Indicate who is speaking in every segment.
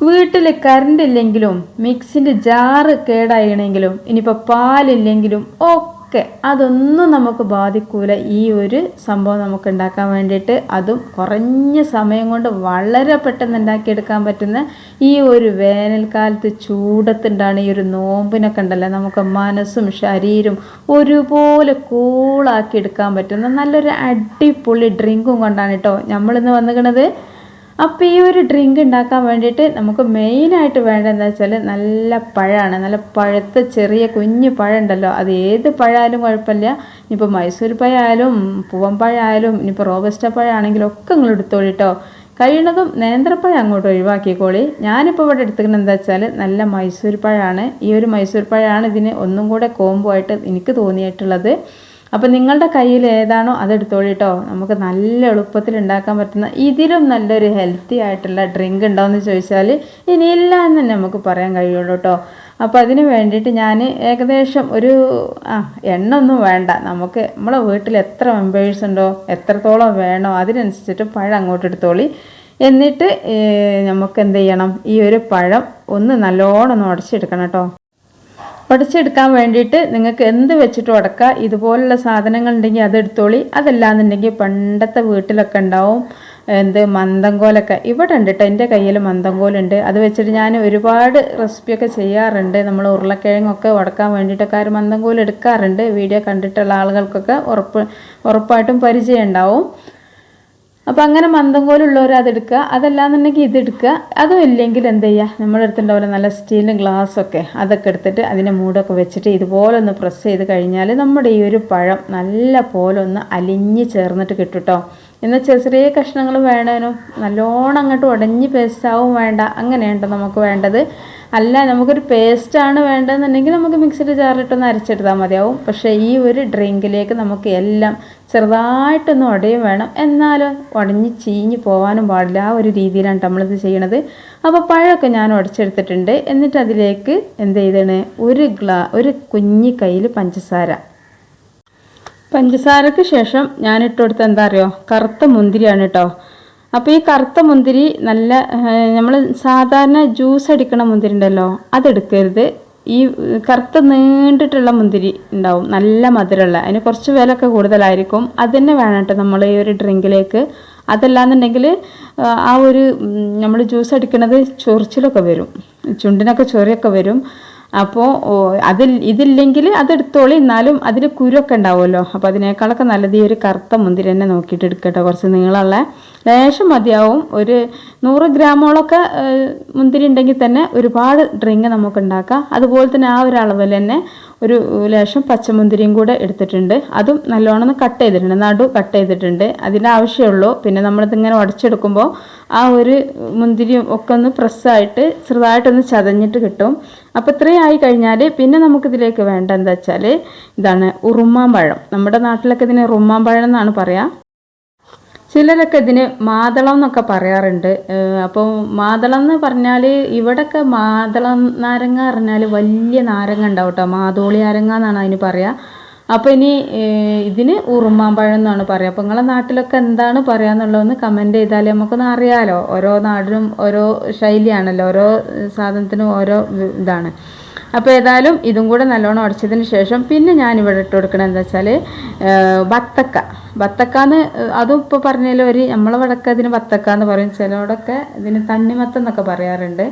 Speaker 1: വീട്ടിൽ കറണ്ട് ഇല്ലെങ്കിലും മിക്സിന്റെ ജാറ് കേടായണെങ്കിലും ഇനിയിപ്പോൾ പാലില്ലെങ്കിലും ഒക്കെ അതൊന്നും നമുക്ക് ബാധിക്കൂല. ഈ ഒരു സംഭവം നമുക്ക് ഉണ്ടാക്കാൻ വേണ്ടിയിട്ട് അതും കുറഞ്ഞ സമയം കൊണ്ട് വളരെ പെട്ടെന്ന് ഉണ്ടാക്കിയെടുക്കാൻ പറ്റുന്ന ഈ ഒരു വേനൽക്കാലത്ത് ചൂടത്തുണ്ടാണ് ഈ ഒരു നോമ്പിനൊക്കെ ഉണ്ടല്ലോ. നമുക്ക് മനസ്സും ശരീരവും ഒരുപോലെ കൂളാക്കി എടുക്കാൻ പറ്റുന്ന നല്ലൊരു അടിപൊളി ഡ്രിങ്കും കൊണ്ടാണ് കേട്ടോ നമ്മളിന്ന് വന്നിക്കണത്. അപ്പോൾ ഈ ഒരു ഡ്രിങ്ക് ഉണ്ടാക്കാൻ വേണ്ടിയിട്ട് നമുക്ക് മെയിനായിട്ട് വേണ്ടതെന്ന് വെച്ചാൽ നല്ല പഴമാണ് നല്ല പഴുത്ത ചെറിയ കുഞ്ഞു പഴം ഉണ്ടല്ലോ അത് ഏത് പഴമായാലും കുഴപ്പമില്ല. ഇനിയിപ്പോൾ മൈസൂർ പഴമായാലും പൂവമ്പഴമായാലും ഇനിയിപ്പോൾ റോബസ്റ്റ പഴമാണെങ്കിലും ഒക്കെ നിങ്ങൾ എടുത്തോളിട്ടോ കഴിയണതും നേന്ത്രപ്പഴം അങ്ങോട്ട് ഒഴിവാക്കിക്കോളി. ഞാനിപ്പോൾ ഇവിടെ എടുത്തിരിക്കുന്നത് എന്താ വെച്ചാൽ നല്ല മൈസൂർ പഴമാണ്. ഈ ഒരു മൈസൂർ പഴമാണ് ഇതിന് ഒന്നും കൂടെ കോംബോ ആയിട്ട് എനിക്ക് തോന്നിയിട്ടുള്ളത്. അപ്പോൾ നിങ്ങളുടെ കയ്യിൽ ഏതാണോ അതെടുത്തോളൂ കേട്ടോ നമുക്ക് നല്ല എളുപ്പത്തിൽ ഉണ്ടാക്കാൻ പറ്റുന്ന ഇതിലും നല്ലൊരു ഹെൽത്തി ആയിട്ടുള്ള ഡ്രിങ്ക് ഉണ്ടോയെന്ന് ചോദിച്ചാൽ ഇനിയില്ല എന്ന് തന്നെ നമുക്ക് പറയാൻ കഴിയുള്ളൂ കേട്ടോ അപ്പോൾ അതിന് വേണ്ടിയിട്ട് ഞാൻ ഏകദേശം ഒരു ആ എണ്ണ ഒന്നും വേണ്ട. നമുക്ക് നമ്മളെ വീട്ടിൽ എത്ര മെമ്പേഴ്സ് ഉണ്ടോ എത്രത്തോളം വേണോ അതിനനുസരിച്ചിട്ട് പഴം അങ്ങോട്ട് എടുത്തോളി. എന്നിട്ട് നമുക്ക് എന്ത് ചെയ്യണം? ഈ ഒരു പഴം ഒന്ന് നല്ലോണം ഒന്ന് ഉടച്ചെടുക്കണം കേട്ടോ ഉടച്ചെടുക്കാൻ വേണ്ടിയിട്ട് നിങ്ങൾക്ക് എന്ത് വെച്ചിട്ട് ഉടക്കുക ഇതുപോലുള്ള സാധനങ്ങൾ ഉണ്ടെങ്കിൽ അത് എടുത്തോളി. അതല്ലാന്നുണ്ടെങ്കിൽ പണ്ടത്തെ വീട്ടിലൊക്കെ ഉണ്ടാവും എന്ത് മന്ദംകോലൊക്കെ. ഇവിടെ ഉണ്ട് കേട്ടോ എന്റെ കയ്യിൽ മന്ദങ്കോലുണ്ട് അത് വെച്ചിട്ട് ഞാൻ ഒരുപാട് റെസിപ്പിയൊക്കെ ചെയ്യാറുണ്ട്. നമ്മൾ ഉരുളക്കിഴങ്ങൊക്കെ ഉടക്കാൻ വേണ്ടിയിട്ടൊക്കെ ആ ഒരു മന്ദങ്കോൽ എടുക്കാറുണ്ട്. വീഡിയോ കണ്ടിട്ടുള്ള ആളുകൾക്കൊക്കെ ഉറപ്പ് ഉറപ്പായിട്ടും പരിചയം ഉണ്ടാവും. അപ്പോൾ അങ്ങനെ മന്ദം കോലുള്ളവർ അതെടുക്കുക. അതല്ലാന്നുണ്ടെങ്കിൽ ഇതെടുക്കുക. അതും ഇല്ലെങ്കിൽ എന്ത് ചെയ്യുക? നമ്മുടെ അടുത്തുണ്ടാവില്ല നല്ല സ്റ്റീലും ഗ്ലാസ്സൊക്കെ അതൊക്കെ എടുത്തിട്ട് അതിന്റെ മൂടൊക്കെ വെച്ചിട്ട് ഇതുപോലെ ഒന്ന് പ്രസ് ചെയ്ത് കഴിഞ്ഞാൽ നമ്മുടെ ഈ ഒരു പഴം നല്ല പോലെ ഒന്ന് അലിഞ്ഞ് ചേർന്നിട്ട് കിട്ടും കേട്ടോ. എന്നാൽ ചെറിയ ചെറിയ കഷ്ണങ്ങൾ വേണേനും നല്ലോണം അങ്ങോട്ട് ഉടഞ്ഞ് പേസ്റ്റാവും വേണ്ട. അങ്ങനെയുണ്ടോ നമുക്ക് വേണ്ടത്? അല്ല നമുക്കൊരു പേസ്റ്റാണ് വേണ്ടതെന്നുണ്ടെങ്കിൽ നമുക്ക് മിക്സിയുടെ ജാറിലിട്ടൊന്ന് അരച്ചെടുത്താൽ മതിയാവും. പക്ഷേ ഈ ഒരു ഡ്രിങ്കിലേക്ക് നമുക്ക് എല്ലാം ചെറുതായിട്ടൊന്ന് ഉടയും വേണം. എന്നാലും ഉടഞ്ഞ് ചീഞ്ഞ് പോകാനും പാടില്ല. ആ ഒരു രീതിയിലാണ് നമ്മളിത് ചെയ്യണത്. അപ്പോൾ പഴമൊക്കെ ഞാൻ ഉടച്ചെടുത്തിട്ടുണ്ട്. എന്നിട്ട് അതിലേക്ക് എന്ത് ചെയ്താണ്? ഒരു ഗ്ലാ ഒരു കുഞ്ഞി കയ്യിൽ പഞ്ചസാര. പഞ്ചസാരക്ക് ശേഷം ഞാൻ ഇട്ടുകൊടുത്ത എന്താ അറിയോ? കറുത്ത മുന്തിരിയാണ് കേട്ടോ അപ്പോൾ ഈ കറുത്ത മുന്തിരി നല്ല നമ്മൾ സാധാരണ ജ്യൂസ് അടിക്കണ മുന്തിരി ഉണ്ടല്ലോ അതെടുക്കരുത്. ഈ കറുത്ത നീണ്ടിട്ടുള്ള മുന്തിരി ഉണ്ടാവും. നല്ല മധുരമുള്ള. അതിന് കുറച്ച് വിലയൊക്കെ കൂടുതലായിരിക്കും. അത് തന്നെ വേണം നമ്മൾ ഈ ഒരു ഡ്രിങ്കിലേക്ക്. അതല്ലാന്നുണ്ടെങ്കിൽ ആ ഒരു നമ്മൾ ജ്യൂസ് അടിക്കണത് ചൊറിച്ചിലൊക്കെ വരും. ചുണ്ടിനൊക്കെ ചൊറിയൊക്കെ വരും. അപ്പോൾ അതിൽ ഇതില്ലെങ്കിൽ അതെടുത്തോളി. എന്നാലും അതിൽ കുരുവൊക്കെ ഉണ്ടാവുമല്ലോ. അപ്പോൾ അതിനേക്കാളൊക്കെ നല്ലത് ഈ ഒരു കറുത്ത മുന്തിരി തന്നെ നോക്കിയിട്ട് എടുക്കട്ടെ. കുറച്ച് നീളമുള്ള ലേശം മതിയാവും. ഒരു നൂറ് ഗ്രാമോളൊക്കെ മുന്തിരി ഉണ്ടെങ്കിൽ തന്നെ ഒരുപാട് ഡ്രിങ്ക് നമുക്ക് ഉണ്ടാക്കാം. അതുപോലെ തന്നെ ആ ഒരു അളവിൽ തന്നെ ഒരു ലേശം പച്ചമുന്തിരിയും കൂടെ എടുത്തിട്ടുണ്ട്. അതും നല്ലോണം കട്ട് ചെയ്തിട്ടുണ്ട്. നടു കട്ട് ചെയ്തിട്ടുണ്ട്. അതിന്റെ ആവശ്യമുള്ളൂ പിന്നെ നമ്മളിതിങ്ങനെ ഉടച്ചെടുക്കുമ്പോൾ ആ ഒരു മുന്തിരിയും ഒക്കെ ഒന്ന് പ്രസ്സായിട്ട് ചെറുതായിട്ടൊന്ന് ചതഞ്ഞിട്ട് കിട്ടും. അപ്പോൾ ഇത്രയും ആയി കഴിഞ്ഞാൽ പിന്നെ നമുക്കിതിലേക്ക് വേണ്ട എന്താ വെച്ചാൽ ഇതാണ് ഉറുമാമ്പഴം നമ്മുടെ നാട്ടിലൊക്കെ ഇതിന് ഉറുമാമ്പഴം എന്നാണ് പറയുക. ചിലരൊക്കെ ഇതിന് മാതളം എന്നൊക്കെ പറയാറുണ്ട്. അപ്പോൾ മാതളം എന്ന് പറഞ്ഞാൽ ഇവിടെയൊക്കെ മാതളം നാരങ്ങ പറഞ്ഞാൽ വലിയ നാരങ്ങ ഉണ്ടാവും കേട്ടോ മാതോളി നാരങ്ങ എന്നാണ് അതിന് പറയുക അപ്പോൾ ഇനി ഇതിന് ഉറുമാമ്പഴം എന്നാണ് പറയുക അപ്പോൾ നിങ്ങളെ നാട്ടിലൊക്കെ എന്താണ് പറയുക എന്നുള്ളതെന്ന് കമന്റ് ചെയ്താൽ നമുക്കൊന്ന് അറിയാമല്ലോ ഓരോ നാടിനും ഓരോ ശൈലിയാണല്ലോ. ഓരോ സാധനത്തിനും ഓരോ ഇതാണ്. അപ്പോൾ ഏതായാലും ഇതും കൂടെ നല്ലോണം ഉടച്ചതിന് ശേഷം പിന്നെ ഞാൻ ഇട്ട് കൊടുക്കണത് എന്താ വെച്ചാൽ ബത്തക്ക ബത്തക്ക എന്ന് അതും ഇപ്പോൾ പറഞ്ഞാലും ഒരു നമ്മളെ വടക്ക് അതിന് വത്തക്കാന്ന് പറയും. ചിലവിടൊക്കെ ഇതിന് തണ്ണിമത്തം എന്നൊക്കെ പറയാറുണ്ട്.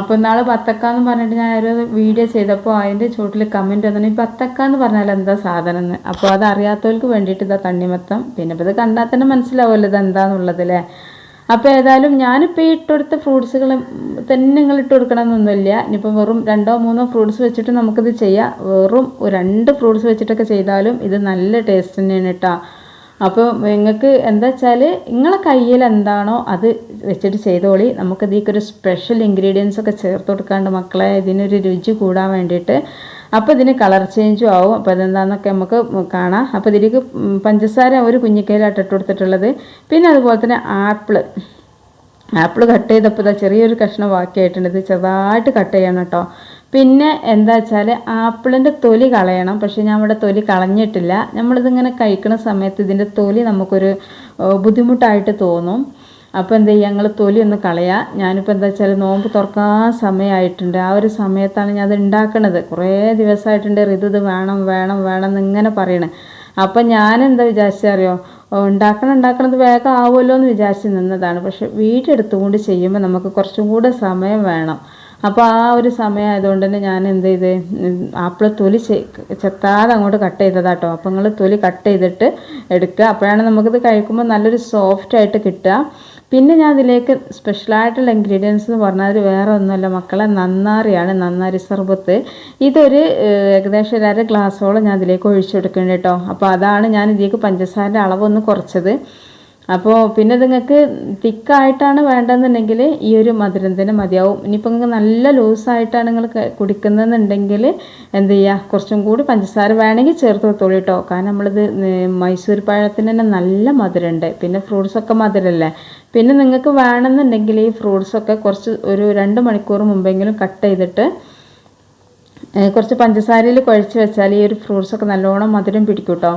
Speaker 1: അപ്പോൾ നാളെ ബത്തക്ക എന്ന് പറഞ്ഞിട്ട് ഞാൻ ഒരു വീഡിയോ ചെയ്തപ്പോൾ അതിന്റെ ചുവട്ടിൽ കമന്റ് വന്നു. ഈ എന്ന് പറഞ്ഞാൽ എന്താ സാധനം എന്ന് അപ്പോൾ അത് അറിയാത്തവർക്ക് വേണ്ടിയിട്ട് ഇതാ തണ്ണിമത്തം. പിന്നെ ഇപ്പോൾ ഇത് കണ്ടാൽ തന്നെ മനസ്സിലാവുമല്ലോ ഇത് എന്താണെന്നുള്ളത് അല്ലേ അപ്പോൾ ഏതായാലും ഞാനിപ്പോൾ ഈ ഇട്ടുകൊടുത്ത ഫ്രൂട്ട്സുകൾ തന്നെ നിങ്ങൾ ഇട്ട് കൊടുക്കണമെന്നൊന്നുമില്ല ഇനിയിപ്പോൾ വെറും രണ്ടോ മൂന്നോ ഫ്രൂട്ട്സ് വെച്ചിട്ട് നമുക്കിത് ചെയ്യാം. വെറും രണ്ട് ഫ്രൂട്ട്സ് വെച്ചിട്ടൊക്കെ ചെയ്താലും ഇത് നല്ല ടേസ്റ്റ് തന്നെയാണ് കേട്ടോ അപ്പോൾ നിങ്ങൾക്ക് എന്താ വെച്ചാൽ നിങ്ങളെ കയ്യിൽ എന്താണോ അത് വെച്ചിട്ട് ചെയ്തോളി. നമുക്ക് ഇതിലേക്കൊരു സ്പെഷ്യൽ ഇൻഗ്രീഡിയൻസ് ഒക്കെ ചേർത്ത് കൊടുക്കാണ്ട് മക്കളെ ഇതിനൊരു രുചി കൂടാൻ വേണ്ടിയിട്ട്. അപ്പോൾ ഇതിന് കളർ ചേഞ്ചും ആവും. അപ്പോൾ അതെന്താണെന്നൊക്കെ നമുക്ക് കാണാം. അപ്പോൾ ഇതിലേക്ക് പഞ്ചസാര ഒരു കുഞ്ഞിക്കയിലായിട്ട് ഇട്ട് കൊടുത്തിട്ടുള്ളത്. പിന്നെ അതുപോലെ തന്നെ ആപ്പിൾ. ആപ്പിൾ കട്ട് ചെയ്തപ്പോൾ ഇതാ ചെറിയൊരു കഷ്ണം ബാക്കിയായിട്ടുണ്ട്. ഇത് ചെറുതായിട്ട് കട്ട് ചെയ്യണം കേട്ടോ. പിന്നെ എന്താ വെച്ചാൽ ആപ്പിളിന്റെ തൊലി കളയണം. പക്ഷേ ഞാൻ ഇവിടെ തൊലി കളഞ്ഞിട്ടില്ല. നമ്മളിതിങ്ങനെ കഴിക്കുന്ന സമയത്ത് ഇതിന്റെ തൊലി നമുക്കൊരു ബുദ്ധിമുട്ടായിട്ട് തോന്നും. അപ്പോൾ എന്താ ചെയ്യുക ഞങ്ങൾ തൊലി ഒന്ന് കളയാം. ഞാനിപ്പോൾ എന്താ വെച്ചാൽ നോമ്പ് തുറക്കാൻ സമയമായിട്ടുണ്ട്. ആ ഒരു സമയത്താണ് ഞാൻ അത് ഉണ്ടാക്കണത് കുറേ ദിവസമായിട്ടുണ്ട് ഋതു ഇത് വേണം വേണം വേണം എന്ന് ഇങ്ങനെ പറയണേ. അപ്പം ഞാനെന്താ വിചാരിച്ചറിയോ ഉണ്ടാക്കണം ഉണ്ടാക്കണത് വേഗം ആവുമല്ലോ എന്ന് വിചാരിച്ച് നിന്നതാണ്. പക്ഷെ വീടെടുത്തുകൊണ്ട് ചെയ്യുമ്പോൾ നമുക്ക് കുറച്ചും കൂടെ സമയം വേണം. അപ്പോൾ ആ ഒരു സമയം ആയതുകൊണ്ട് തന്നെ ഞാൻ എന്ത് ചെയ്ത്? ആപ്പിൾ തൊലി ചെത്താതെ അങ്ങോട്ട് കട്ട് ചെയ്തതാട്ടോ അപ്പോൾ നിങ്ങൾ തൊലി കട്ട് ചെയ്തിട്ട് എടുക്കുക. അപ്പോഴാണ് നമുക്കിത് കഴിക്കുമ്പോൾ നല്ലൊരു സോഫ്റ്റ് ആയിട്ട് കിട്ടുക. പിന്നെ ഞാൻ അതിലേക്ക് സ്പെഷ്യലായിട്ടുള്ള ഇൻഗ്രീഡിയൻസ് എന്ന് പറഞ്ഞാൽ വേറെ ഒന്നുമല്ല. മക്കളെ നന്നാറിയാണ് നന്നാരി സർബത്ത്. ഇതൊരു ഏകദേശം ഒരു അര ഗ്ലാസ്സോളം ഞാൻ അതിലേക്ക് ഒഴിച്ചെടുക്കുന്നുണ്ട് കേട്ടോ. അപ്പോൾ അതാണ് ഞാൻ ഇതിലേക്ക് പഞ്ചസാരന്റെ അളവൊന്ന് കുറച്ചത്. അപ്പോൾ പിന്നെ നിങ്ങൾക്ക് തിക്കായിട്ടാണ് വേണ്ടതെന്നുണ്ടെങ്കിൽ ഈ ഒരു മധുരം തന്നെ മതിയാവും. ഇനിയിപ്പോൾ നിങ്ങൾക്ക് നല്ല ലൂസായിട്ടാണ് നിങ്ങൾ കുടിക്കുന്നതെന്നുണ്ടെങ്കിൽ എന്ത് ചെയ്യുക കുറച്ചും കൂടി പഞ്ചസാര വേണമെങ്കിൽ ചേർത്ത് കൊടുത്തോളൂ കേട്ടോ. കാരണം നമ്മളിത് മൈസൂർ പഴത്തിന് തന്നെ നല്ല മധുരമുണ്ട്. പിന്നെ ഫ്രൂട്ട്സൊക്കെ മധുരമല്ലേ പിന്നെ നിങ്ങൾക്ക് വേണമെന്നുണ്ടെങ്കിൽ ഈ ഫ്രൂട്ട്സൊക്കെ കുറച്ച് ഒരു രണ്ട് മണിക്കൂർ മുമ്പെങ്കിലും കട്ട് ചെയ്തിട്ട് കുറച്ച് പഞ്ചസാരയിൽ കുഴച്ച് വെച്ചാൽ ഈ ഒരു ഫ്രൂട്ട്സൊക്കെ നല്ലോണം മധുരം പിടിക്കും കേട്ടോ.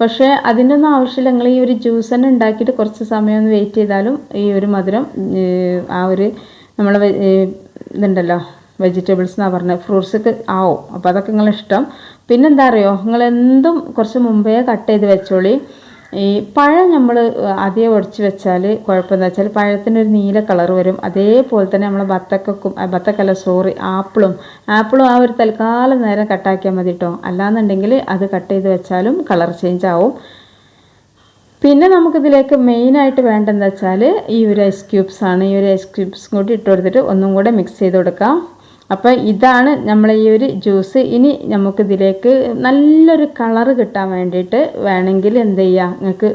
Speaker 1: പക്ഷേ അതിന്റെ ആവശ്യമില്ല. നിങ്ങൾ ഈ ഒരു ജ്യൂസ് തന്നെ ഉണ്ടാക്കിയിട്ട് കുറച്ച് സമയം ഒന്ന് വെയിറ്റ് ചെയ്താലും ഈ ഒരു മധുരം ആ ഒരു നമ്മൾ ഇതുണ്ടല്ലോ വെജിറ്റബിൾസ് എന്നാണ് പറഞ്ഞത് ഫ്രൂട്ട്സൊക്കെ ആവും. അപ്പോൾ അതൊക്കെ നിങ്ങളിഷ്ടം. പിന്നെന്താ അറിയോ? നിങ്ങൾ എന്തും കുറച്ച് മുമ്പേ കട്ട് ചെയ്ത് വെച്ചോളി. ഈ പഴം നമ്മൾ ആദ്യം ഒടിച്ച് വെച്ചാൽ കുഴപ്പമെന്ന് വെച്ചാൽ പഴത്തിനൊരു നീല കളർ വരും. അതേപോലെ തന്നെ നമ്മൾ ബത്തക്കും ബത്തക്കല്ല സോറി ആപ്പിളും. ആപ്പിളും ആ ഒരു തൽക്കാലം നേരം കട്ടാക്കിയാൽ മതി കേട്ടോ അല്ലാന്നുണ്ടെങ്കിൽ അത് കട്ട് ചെയ്ത് വെച്ചാലും കളർ ചേഞ്ച് ആവും. പിന്നെ നമുക്കിതിലേക്ക് മെയിനായിട്ട് വേണ്ടതെന്ന് വെച്ചാൽ ഈ ഒരു ഐസ് ക്യൂബ്സ് ആണ്. ഈ ഒരു ഐസ് ക്യൂബ്സ് കൂടി ഇട്ട് കൊടുത്തിട്ട് ഒന്നും കൂടെ മിക്സ് ചെയ്ത് കൊടുക്കാം. അപ്പോൾ ഇതാണ് നമ്മൾ ഈ ഒരു ജ്യൂസ്. ഇനി നമുക്കിതിലേക്ക് നല്ലൊരു കളറ് കിട്ടാൻ വേണ്ടിയിട്ട് വേണമെങ്കിൽ എന്ത് ചെയ്യുക നിങ്ങൾക്ക്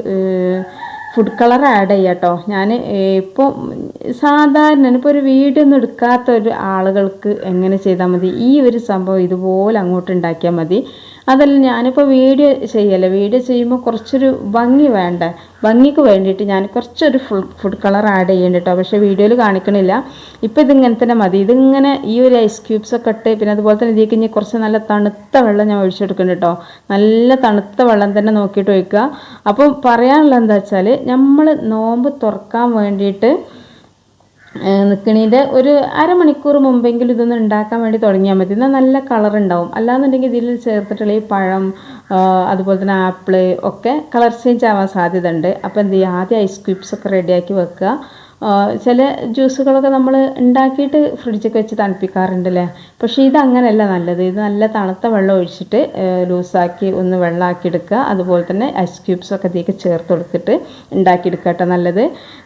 Speaker 1: ഫുഡ് കളർ ആഡ് ചെയ്യാം കേട്ടോ ഞാൻ ഇപ്പോൾ സാധാരണ ഇപ്പോൾ ഒരു വീടൊന്നും എടുക്കാത്ത ഒരു ആളുകൾക്ക് എങ്ങനെ ചെയ്താൽ മതി? ഈ ഒരു സംഭവം ഇതുപോലെ അങ്ങോട്ട് ഉണ്ടാക്കിയാൽ മതി. അതല്ല ഞാനിപ്പോൾ വീഡിയോ ചെയ്യല്ലേ? വീഡിയോ ചെയ്യുമ്പോൾ കുറച്ചൊരു ഭംഗി വേണ്ട? ഭംഗിക്ക് വേണ്ടിയിട്ട് ഞാൻ കുറച്ചൊരു ഫുൾ ഫുഡ് കളർ ആഡ് ചെയ്യുന്നുണ്ട് കേട്ടോ പക്ഷേ വീഡിയോയിൽ കാണിക്കണില്ല. ഇപ്പോൾ ഇതിങ്ങനെ തന്നെ മതി. ഇതിങ്ങനെ ഈ ഒരു ഐസ് ക്യൂബ്സ് ഒക്കെ ഇട്ട് പിന്നെ അതുപോലെ തന്നെ ഇതിലേക്ക് ഇനി കുറച്ച് നല്ല തണുത്ത വെള്ളം ഞാൻ ഒഴിച്ചെടുക്കുന്നുണ്ട് കേട്ടോ നല്ല തണുത്ത വെള്ളം തന്നെ നോക്കിയിട്ട് ഒഴിക്കുക. അപ്പോൾ പറയാനുള്ളത് എന്താ വെച്ചാൽ നമ്മൾ നോമ്പ് തുറക്കാൻ വേണ്ടിയിട്ട് നിൽക്കണീന്റെ ഒരു അരമണിക്കൂർ മുമ്പെങ്കിലും ഇതൊന്നും ഉണ്ടാക്കാൻ വേണ്ടി തുടങ്ങിയാൽ മതി. എന്നാൽ നല്ല കളർ ഉണ്ടാവും. അല്ലാന്നുണ്ടെങ്കിൽ ഇതിൽ ചേർത്തിട്ടുള്ള ഈ പഴം അതുപോലെ തന്നെ ആപ്പിൾ ഒക്കെ കളർ ചേഞ്ച് ആവാൻ സാധ്യത ഉണ്ട് അപ്പോൾ എന്ത് ചെയ്യുക? ആദ്യം ഐസ് ക്യൂബ്സ് ഒക്കെ റെഡിയാക്കി വെക്കുക. ചില ജ്യൂസുകളൊക്കെ നമ്മൾ ഉണ്ടാക്കിയിട്ട് ഫ്രിഡ്ജൊക്കെ വെച്ച് തണുപ്പിക്കാറുണ്ട് അല്ലേ പക്ഷേ ഇത് അങ്ങനെയല്ല നല്ലത്. ഇത് നല്ല തണുത്ത വെള്ളം ഒഴിച്ചിട്ട് ലൂസാക്കി ഒന്ന് വെള്ളമാക്കി എടുക്കുക. അതുപോലെ തന്നെ ഐസ് ക്യൂബ്സ് ഒക്കെ ഇതിലേക്ക് ചേർത്ത് കൊടുത്തിട്ട് ഉണ്ടാക്കിയെടുക്കുക കേട്ടോ നല്ലത്.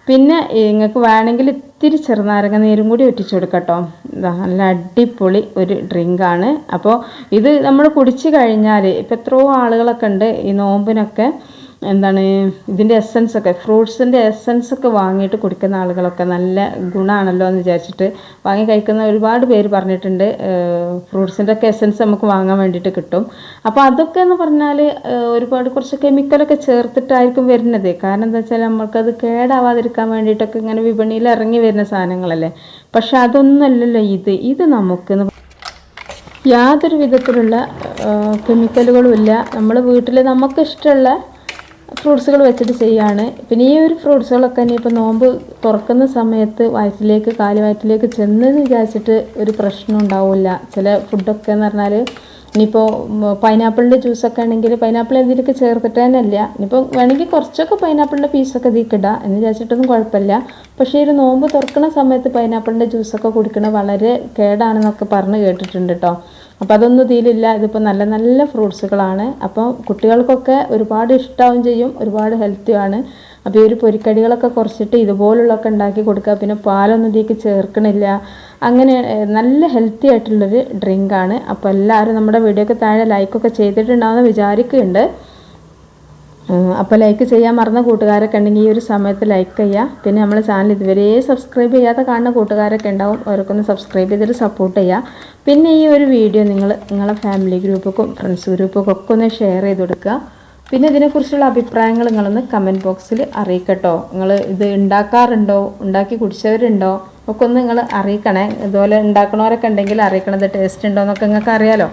Speaker 1: പിന്നെ നിങ്ങൾക്ക് വേണമെങ്കിൽ ഇത്തിരി ചെറുനാരങ്ങ നീരും കൂടി ഒറ്റിച്ചു കൊടുക്കാം കേട്ടോ. ഇതാ നല്ല അടിപൊളി ഒരു ഡ്രിങ്കാണ് അപ്പോൾ ഇത് നമ്മൾ കുടിച്ചു കഴിഞ്ഞാൽ ഇപ്പോൾ എത്രയോ ആളുകളൊക്കെ ഉണ്ട് ഈ നോമ്പിനൊക്കെ. എന്താണ് ഇതിന്റെ എസൻസ് ഒക്കെ ഫ്രൂട്ട്സിന്റെ എസൻസ് ഒക്കെ വാങ്ങിയിട്ട് കുടിക്കുന്ന ആളുകളൊക്കെ നല്ല ഗുണമാണല്ലോ എന്ന് വിചാരിച്ചിട്ട് വാങ്ങി കഴിക്കുന്ന ഒരുപാട് പേര് പറഞ്ഞിട്ടുണ്ട് ഫ്രൂട്ട്സിന്റെ ഒക്കെ എസൻസ് നമുക്ക് വാങ്ങാൻ വേണ്ടിയിട്ട് കിട്ടും. അപ്പോൾ അതൊക്കെ എന്ന് പറഞ്ഞാൽ ഒരുപാട് കുറച്ച് കെമിക്കലൊക്കെ ചേർത്തിട്ടായിരിക്കും വരുന്നത്. കാരണം എന്താ വെച്ചാൽ നമുക്കത് കേടാവാതിരിക്കാൻ വേണ്ടിയിട്ടൊക്കെ ഇങ്ങനെ വിപണിയിൽ ഇറങ്ങി വരുന്ന സാധനങ്ങളല്ലേ. പക്ഷെ അതൊന്നുമല്ലല്ലോ ഇത്. ഇത് നമുക്ക് യാതൊരു വിധത്തിലുള്ള കെമിക്കലുകളും ഇല്ല. നമ്മൾ വീട്ടിൽ നമുക്ക് ഇഷ്ടമുള്ള ഫ്രൂട്ട്സുകൾ വെച്ചിട്ട് ചെയ്യാണ് പിന്നെ ഈ ഒരു ഫ്രൂട്ട്സുകളൊക്കെ ഇനിയിപ്പോൾ നോമ്പ് തുറക്കുന്ന സമയത്ത് വയറ്റിലേക്ക് കാൽ വയറ്റിലേക്ക് ചെന്നെന്ന് വിചാരിച്ചിട്ട് ഒരു പ്രശ്നം ഉണ്ടാവില്ല. ചില ഫുഡൊക്കെ എന്ന് പറഞ്ഞാൽ ഇനിയിപ്പോൾ പൈനാപ്പിളിന്റെ ജ്യൂസൊക്കെ ആണെങ്കിൽ പൈനാപ്പിൾ എന്തിനൊക്കെ ചേർത്തിട്ട് തന്നെ അല്ല ഇനിയിപ്പോൾ വേണമെങ്കിൽ കുറച്ചൊക്കെ പൈനാപ്പിളിന്റെ പീസൊക്കെ ഇതിലേക്ക് എന്ന് വിചാരിച്ചിട്ടൊന്നും കുഴപ്പമില്ല. പക്ഷേ ഒരു നോമ്പ് തുറക്കുന്ന സമയത്ത് പൈനാപ്പിളിന്റെ ജ്യൂസൊക്കെ കുടിക്കണത് വളരെ കേടാണെന്നൊക്കെ പറഞ്ഞ് കേട്ടിട്ടുണ്ട് കേട്ടോ അപ്പോൾ അതൊന്നും ഇതിലില്ല. ഇതിപ്പോൾ നല്ല നല്ല ഫ്രൂട്ട്സുകളാണ് അപ്പോൾ കുട്ടികൾക്കൊക്കെ ഒരുപാട് ഇഷ്ടമാവും ചെയ്യും. ഒരുപാട് ഹെൽത്തിയാണ് അപ്പോൾ ഈ ഒരു പൊരിക്കടികളൊക്കെ കുറച്ചിട്ട് ഇതുപോലുള്ളതൊക്കെ ഉണ്ടാക്കി കൊടുക്കുക. പിന്നെ പാലൊന്നും ഇതിലേക്ക് ചേർക്കണില്ല. അങ്ങനെ നല്ല ഹെൽത്തി ആയിട്ടുള്ളൊരു ഡ്രിങ്കാണ് അപ്പോൾ എല്ലാവരും നമ്മുടെ വീഡിയോക്ക് താഴെ ലൈക്കൊക്കെ ചെയ്തിട്ടുണ്ടാവുമെന്ന് വിചാരിക്കുന്നുണ്ട്. അപ്പോൾ ലൈക്ക് ചെയ്യാൻ മറന്ന കൂട്ടുകാരൊക്കെ ഉണ്ടെങ്കിൽ ഈ ഒരു സമയത്ത് ലൈക്ക് ചെയ്യുക. പിന്നെ നമ്മൾ ചാനൽ ഇതുവരെ സബ്സ്ക്രൈബ് ചെയ്യാത്ത കാണുന്ന കൂട്ടുകാരൊക്കെ ഉണ്ടാവും. അവർക്കൊന്ന് സബ്സ്ക്രൈബ് ചെയ്തിട്ട് സപ്പോർട്ട് ചെയ്യുക. പിന്നെ ഈ ഒരു വീഡിയോ നിങ്ങൾ നിങ്ങളെ ഫാമിലി ഗ്രൂപ്പുക്കും ഫ്രണ്ട്സ് ഗ്രൂപ്പൊക്കെ ഒക്കെ ഒന്ന് ഷെയർ ചെയ്ത് കൊടുക്കുക. പിന്നെ ഇതിനെക്കുറിച്ചുള്ള അഭിപ്രായങ്ങൾ നിങ്ങളൊന്ന് കമന്റ് ബോക്സിൽ അറിയിക്കട്ടോ. നിങ്ങൾ ഇത് ഉണ്ടാക്കാറുണ്ടോ? ഉണ്ടാക്കി കുടിച്ചവരുണ്ടോ? ഒക്കെ ഒന്ന് നിങ്ങൾ അറിയിക്കണേ. ഇതുപോലെ ഉണ്ടാക്കണവരൊക്കെ ഉണ്ടെങ്കിൽ അറിയിക്കണത് ടേസ്റ്റ് ഉണ്ടോ എന്നൊക്കെ നിങ്ങൾക്ക് അറിയാലോ.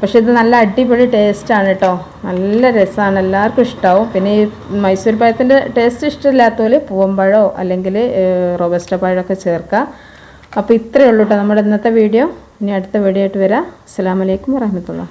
Speaker 1: പക്ഷേ ഇത് നല്ല അടിപൊളി ടേസ്റ്റാണ് കേട്ടോ നല്ല രസമാണ് എല്ലാവർക്കും ഇഷ്ടമാവും പിന്നെ ഈ മൈസൂർ പഴത്തിന്റെ ടേസ്റ്റ് ഇഷ്ടമില്ലാത്തവർ പൂവമ്പഴമോ അല്ലെങ്കിൽ റോബസ്റ്റ പഴമൊക്കെ ചേർക്കുക. അപ്പോൾ ഇത്രയേ ഉള്ളൂ കേട്ടോ നമ്മുടെ ഇന്നത്തെ വീഡിയോ ഇനി അടുത്ത വീഡിയോ ആയിട്ട് വരാം. അസ്സാം വലൈക്കും വരഹമത്തുള്ള